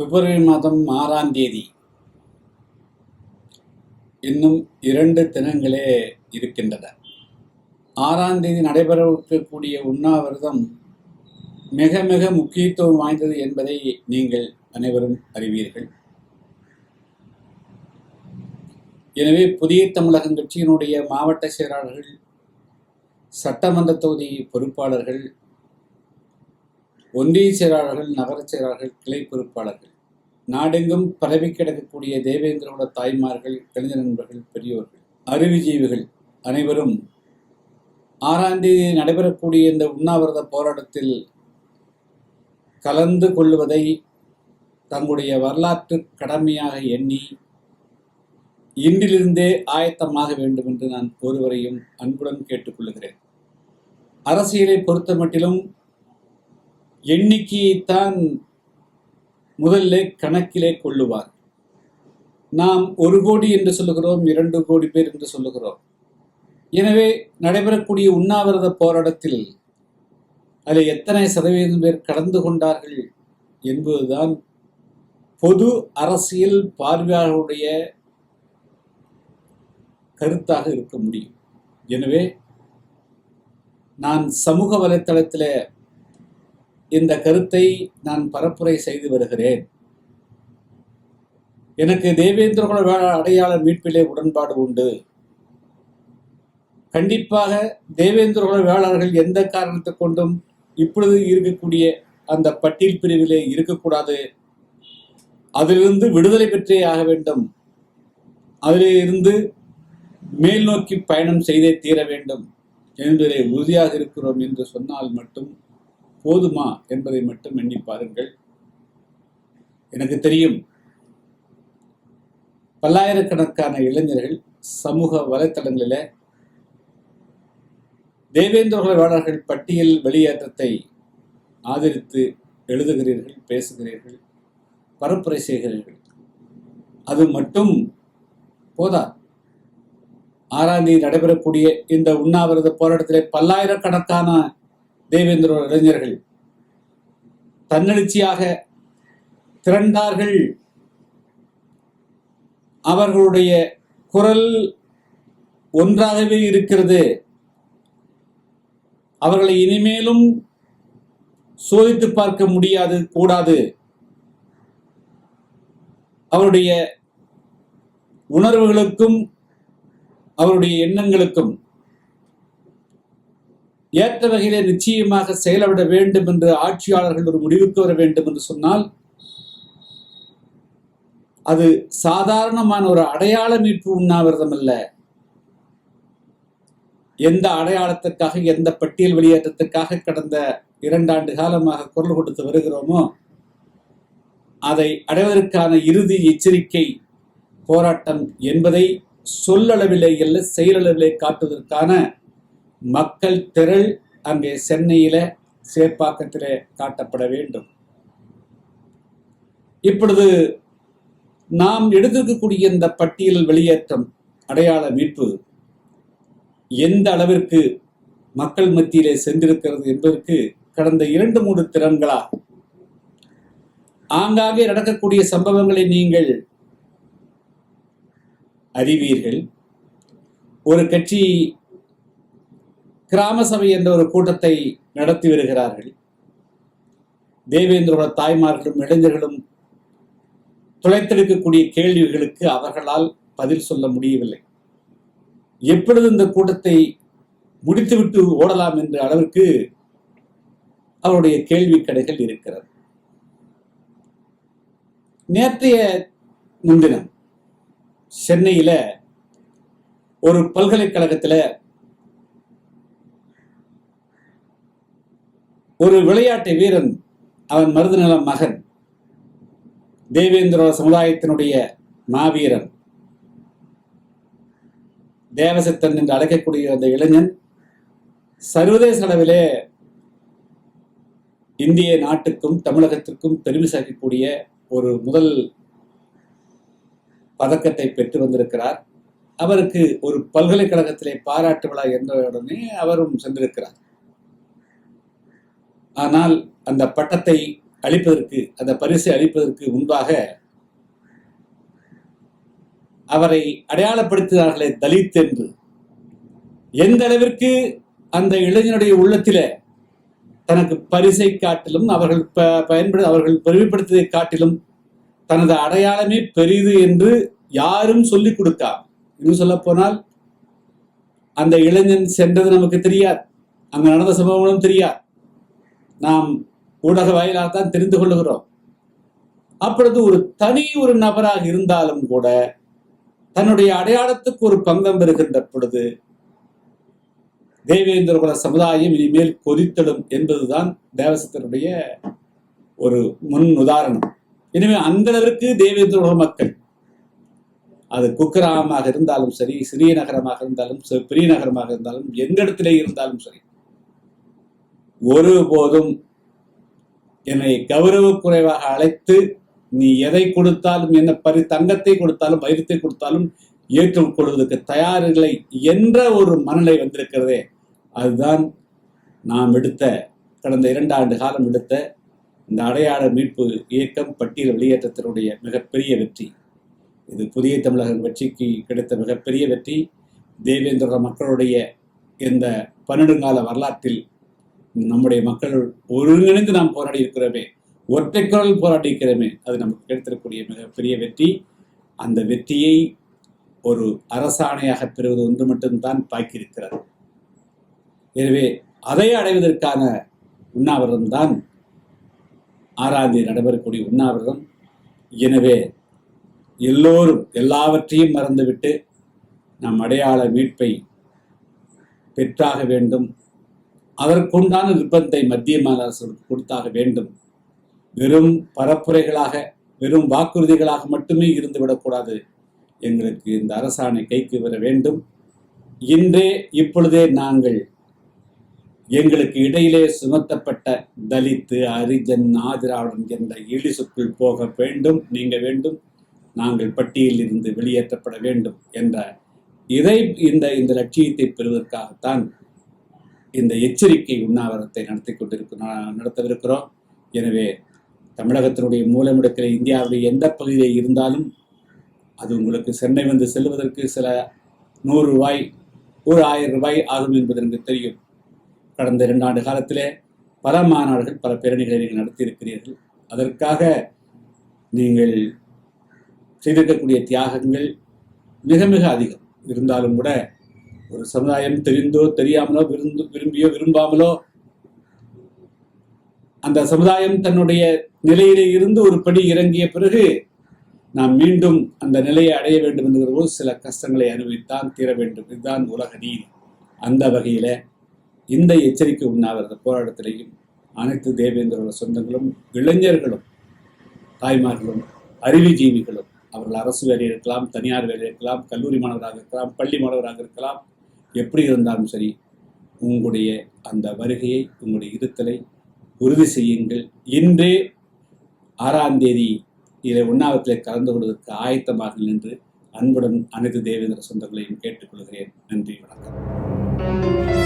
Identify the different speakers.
Speaker 1: பிப்ரவரி மாதம் ஆறாம் தேதி இன்னும் இரண்டு தினங்களே இருக்கின்றன. ஆறாம் தேதி நடைபெறக்கூடிய உண்ணாவிரதம் மிக மிக முக்கியத்துவம் வாய்ந்தது என்பதை நீங்கள் அனைவரும் அறிவீர்கள். எனவே புதிய தமிழகம் கட்சியினுடைய மாவட்ட செயலாளர்கள் சட்டமன்ற தொகுதி பொறுப்பாளர்கள் ஒன்றிய செயலாளர்கள் நகர செயலாளர்கள் கிளை பொறுப்பாளர்கள் நாடெங்கும் பரவி கிடக்கக்கூடிய தேவேந்திரோட தாய்மார்கள் கணித நண்பர்கள் பெரியோர்கள் அறிவுஜீவிகள் அனைவரும் ஆறாம் தேதி நடைபெறக்கூடிய இந்த உண்ணாவிரத போராட்டத்தில் கலந்து கொள்வதை தங்களுடைய வரலாற்று கடமையாக எண்ணி இன்றிலிருந்தே ஆயத்தமாக வேண்டும் என்று நான் ஒருவரையும் அன்புடன் கேட்டுக்கொள்கிறேன். அரசியலை பொறுத்த மட்டிலும் எண்ணிக்கையைத்தான் முதல்ல கணக்கிலே கொள்ளுவார். நாம் ஒரு கோடி என்று சொல்லுகிறோம் இரண்டு கோடி பேர் என்று சொல்லுகிறோம். எனவே நடைபெறக்கூடிய உண்ணாவிரத போராட்டத்தில் அதில் எத்தனை சதவீதம் பேர் கலந்து கொண்டார்கள் என்பதுதான் பொது அரசியல் பார்வையாளருடைய கருத்தாக இருக்க முடியும். எனவே நான் சமூக வலைத்தளத்தில் இந்த கருத்தை நான் பரப்புரை செய்து வருகிறேன். எனக்கு தேவேந்திரகுல அடையாள மீட்பிலே உடன்பாடு உண்டு. கண்டிப்பாக தேவேந்திரகுல வேளாளர்கள் எந்த காரணத்தை கொண்டும் இப்பொழுது இருக்கக்கூடிய அந்த பட்டியல் பிரிவிலே இருக்கக்கூடாது. அதிலிருந்து விடுதலை பெற்றே ஆக வேண்டும். அதிலிருந்து மேல் நோக்கி பயணம் செய்தே தீர வேண்டும். என்பதிலே உறுதியாக இருக்கிறோம் என்று சொன்னால் மட்டும் போதுமா என்பதை மட்டும் எண்ணி பாருங்கள். எனக்கு தெரியும் பல்லாயிரக்கணக்கான இளைஞர்கள் சமூக வலைத்தளங்களில் தேவேந்திரவாளர்கள் பட்டியல் வெளியேற்றத்தை ஆதரித்து எழுதுகிறீர்கள் பேசுகிறீர்கள் பரப்புரை செய்கிறீர்கள். அது மட்டும் போதா? ஆறாம் தேதி நடைபெறக்கூடிய இந்த உண்ணாவிரத போராட்டத்திலே பல்லாயிரக்கணக்கான தேவேந்திர இளைஞர்கள் தன்னெழுச்சியாக திரண்டார்கள். அவர்களுடைய குரல் ஒன்றாகவே இருக்கிறது. அவர்களை இனிமேலும் சோதித்து பார்க்க முடியாது கூடாது. அவருடைய உணர்வுகளுக்கும் அவருடைய எண்ணங்களுக்கும் ஏற்ற வகையிலே நிச்சயமாக செயலவிட வேண்டும் என்று ஆட்சியாளர்கள் ஒரு முடிவுக்கு வர வேண்டும் என்று சொன்னால் அது சாதாரணமான ஒரு அடையாள மீட்பு உண்ணாவிரதம் அல்ல. எந்த அடையாளத்துக்காக எந்த பட்டியல் வெளியேற்றத்துக்காக கடந்த இரண்டாண்டு காலமாக குரல் கொடுத்து வருகிறோமோ அதை அடைவதற்கான இறுதி எச்சரிக்கை போராட்டம் என்பதை சொல்லளவிலே அல்ல செயலளவிலே காட்டுவதற்கான மக்கள் திரள் அங்கே சென்னையில சேப்பாக்கத்திலே காட்டப்பட வேண்டும். இப்பொழுது நாம் எடுத்திருக்கக்கூடிய இந்த பட்டியல் வெளியேற்றம் அடையாள மீட்பு எந்த அளவிற்கு மக்கள் மத்தியிலே சென்றிருக்கிறது என்பதற்கு கடந்த இரண்டு மூன்று திறன்களா? ஆங்காங்கே நடக்கக்கூடிய சம்பவங்களை நீங்கள் அறிவீர்கள். ஒரு கட்சி கிராம சபை என்ற ஒரு கூட்டத்தை நடத்தி வருகிறார்கள். தேவேந்திரோட தாய்மார்களும் இளைஞர்களும் துளைத்தெடுக்கக்கூடிய கேள்விகளுக்கு அவர்களால் பதில் சொல்ல முடியவில்லை. எப்பொழுது இந்த கூட்டத்தை முடித்துவிட்டு ஓடலாம் என்ற அளவிற்கு அவருடைய கேள்வி கடைகள் இருக்கிறது. நேற்றைய முன்தினம் சென்னையில ஒரு பல்கலைக்கழகத்தில் ஒரு விளையாட்டு வீரன் அவன் மருதுநல மகன். தேவேந்திர சமுதாயத்தினுடைய மாவீரன். தேவசத்தன் என்று அழைக்கக்கூடிய அந்த இளைஞன் சர்வதேச அளவிலே இந்திய நாட்டுக்கும் தமிழகத்திற்கும் பெருமை சேர்க்கக்கூடிய ஒரு முதல் பதக்கத்தை பெற்று வந்திருக்கிறார். அவருக்கு ஒரு பல்கலைக்கழகத்திலே பாராட்டு விழா என்றவுடனே அவரும் சென்றிருக்கிறார். ஆனால் அந்த பட்டத்தை அளிப்பதற்கு அந்த பரிசை அளிப்பதற்கு முன்பாக அவரை அடையாளப்படுத்தினார்களே தலித் என்று. எந்த அளவிற்கு அந்த இளைஞனுடைய உள்ளத்தில தனக்கு பரிசை காட்டிலும் அவர்கள் ப- பயன்படு அவர்கள் பெருமைப்படுத்தியதை காட்டிலும் தனது அடையாளமே பெரிது என்று யாரும் சொல்லிக் கொடுக்கா. இன்னும் சொல்ல போனால் அந்த இளைஞன் சென்றது நமக்கு தெரியாது. அங்கு நடந்த சம்பவங்களும் தெரியாது. நாம் ஊடக வாயிலாக தான் தெரிந்து கொள்ளுகிறோம். அப்பொழுது ஒரு தனி ஒரு நபராக இருந்தாலும் கூட தன்னுடைய அடையாளத்துக்கு ஒரு பங்கம் பெறுகின்ற பொழுது தேவேந்திர குல சமுதாயம் இனிமேல் கொதித்தடும் என்பதுதான் தேவசத்தினுடைய ஒரு முன் உதாரணம். எனவே அந்த அளவிற்கு தேவேந்திர குல மக்கள் அது குக்கிராமமாக இருந்தாலும் சரி சிறிய நகரமாக இருந்தாலும் பெரிய நகரமாக இருந்தாலும் எந்த இடத்திலே இருந்தாலும் சரி ஒருபோதும் என்னை கௌரவ குறைவாக அழைத்து நீ எதை கொடுத்தாலும் என்ன பரி தங்கத்தை கொடுத்தாலும் வைரத்தை கொடுத்தாலும் ஏற்றுக்கொள்வதற்கு தயாரில்லை என்ற ஒரு மனநிலை வந்திருக்கிறதே. அதுதான் நாம் எடுத்த கடந்த இரண்டு ஆண்டு காலம் எடுத்த இந்த அடையாள மீட்பு இயக்கம் பட்டியல் வெளியேற்றத்தினுடைய மிகப்பெரிய வெற்றி. இது புதிய தமிழக வெற்றிக்கு கிடைத்த மிகப்பெரிய வெற்றி. தேவேந்திர மக்களுடைய இந்த பன்னெடுங்கால வரலாற்றில் நம்முடைய மக்கள் ஒருங்கிணைந்து நாம் போராடி இருக்கிறோமே ஒற்றை குரல் போராடி இருக்கிறோமே அது நமக்கு கிடைத்திருக்கக்கூடிய மிகப்பெரிய வெற்றி. அந்த வெற்றியை ஒரு அரசாணையாக பெறுவது ஒன்று மட்டும்தான் பாக்கியிருக்கிறது. எனவே அதை அடைவதற்கான உண்ணாவிரதம் தான் ஆறாம் தேதி நடைபெறக்கூடிய உண்ணாவிரதம். எனவே எல்லோரும் எல்லாவற்றையும் மறந்துவிட்டு நம் அடையாள மீட்பை பெற்றாக வேண்டும். அதற்குண்டான நிர்பந்தை மத்திய மாநில அரசுகளுக்கு கொடுத்தாக வேண்டும். வெறும் பரப்புரைகளாக வெறும் வாக்குறுதிகளாக மட்டுமே இருந்துவிடக்கூடாது எங்களுக்கு இந்த அரசாணை கைக்கு வர வேண்டும். இன்றே இப்பொழுதே நாங்கள் எங்களுக்கு இடையிலே சுமத்தப்பட்ட தலித்து அரிஜன் ஆதிராவுடன் என்ற இழிசுக்குள் போக வேண்டும் நீங்க வேண்டும் நாங்கள் பட்டியலில் இருந்து வெளியேற்றப்பட வேண்டும் என்ற இதை இந்த இந்த லட்சியத்தை பெறுவதற்காகத்தான் இந்த எச்சரிக்கை உண்ணாவிரத்தை நடத்தி கொண்டிருக்க நடத்தவிருக்கிறோம். எனவே தமிழகத்தினுடைய மூலமிடத்தில் இந்தியாவுடைய எந்த பகுதியில் இருந்தாலும் அது உங்களுக்கு சென்னை வந்து செல்வதற்கு சில நூறு ரூபாய் ஒரு ஆயிரம் ரூபாய் ஆகும் என்பது எனக்கு தெரியும். கடந்த இரண்டு ஆண்டு காலத்திலே பல மாநாடுகள் பல பேரணிகளை நீங்கள் நடத்தியிருக்கிறீர்கள். அதற்காக நீங்கள் செய்திருக்கக்கூடிய தியாகங்கள் மிக மிக அதிகம். இருந்தாலும் கூட ஒரு சமுதாயம் தெரிந்தோ தெரியாமலோ விருந்து விரும்பியோ விரும்பாமலோ அந்த சமுதாயம் தன்னுடைய நிலையிலே இருந்து ஒரு படி இறங்கிய பிறகு நாம் மீண்டும் அந்த நிலையை அடைய வேண்டும் என்கிற போது சில கஷ்டங்களை அனுபவித்தான் தீர வேண்டும். இதுதான் உலக நீதி. அந்த வகையில இந்த எச்சரிக்கை உண்ணாவிரத போராட்டத்திலையும் அனைத்து தேவேந்திரோட சொந்தங்களும் இளைஞர்களும் தாய்மார்களும் அறிவுஜீவிகளும் அவர்கள் அரசு வேலையில் இருக்கலாம் தனியார் வேலையில் இருக்கலாம் கல்லூரி மாணவராக இருக்கலாம் பள்ளி மாணவராக இருக்கலாம் எப்படி இருந்தாலும் சரி உங்களுடைய அந்த வருகையை உங்களுடைய இருத்தலை உறுதி செய்யுங்கள். இன்றே ஆறாம் தேதி இதை உண்ணாவத்தில் கலந்து கொள்வதற்கு ஆயத்தமாக நின்று அன்புடன் அனைத்து தேவேந்திர சொந்தங்களையும் கேட்டுக்கொள்கிறேன். நன்றி வணக்கம்.